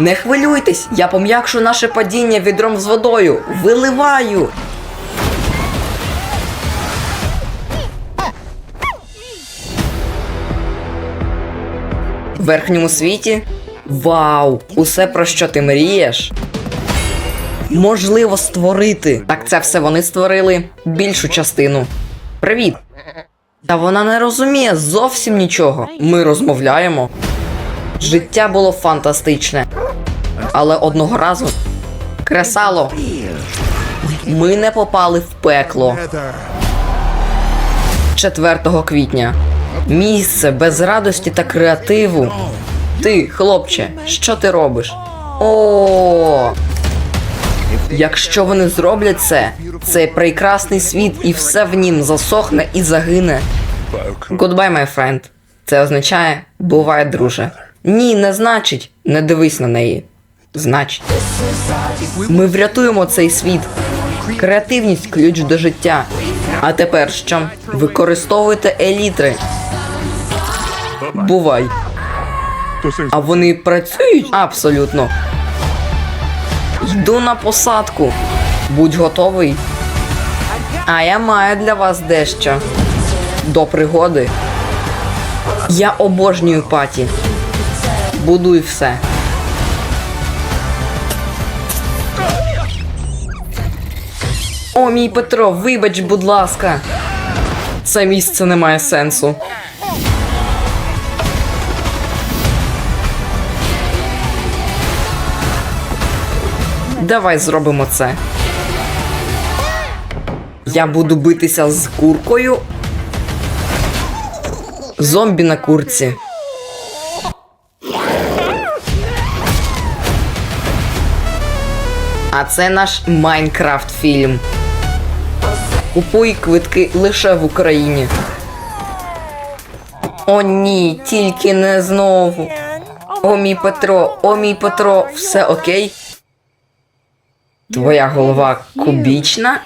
Не хвилюйтесь, я пом'якшу наше падіння відром з водою. Виливаю. Верхньому світі? Вау! Усе про що ти мрієш? Можливо створити. Так це все вони створили більшу частину. Привіт. Та вона не розуміє зовсім нічого. Ми розмовляємо. Життя було фантастичне. Але одного разу. Кресало. Ми не попали в пекло. 4 квітня. Місце без радості та креативу. Ти, хлопче, що ти робиш? О. Якщо вони зроблять це, цей прекрасний світ і все в нім засохне і загине. Goodbye, my friend. Це означає бувай, друже. Ні, не значить. Не дивись на неї. Значить. Ми врятуємо цей світ. Креативність ключ до життя. А тепер що? Використовуйте елітри. Бувай. А вони працюють абсолютно. Йду на посадку. Будь готовий. А я маю для вас дещо. До пригоди. Я обожнюю паті. Будуй все. О, мій Петро, вибач, будь ласка. Це місце не має сенсу. Давай зробимо це. Я буду битися з куркою. Зомбі на курці. А це наш Майнкрафт фільм. Купуй квитки лише в Україні. О, ні, тільки не знову. О, мій Петро, о, мій Петро, все окей? Твоя голова кубічна?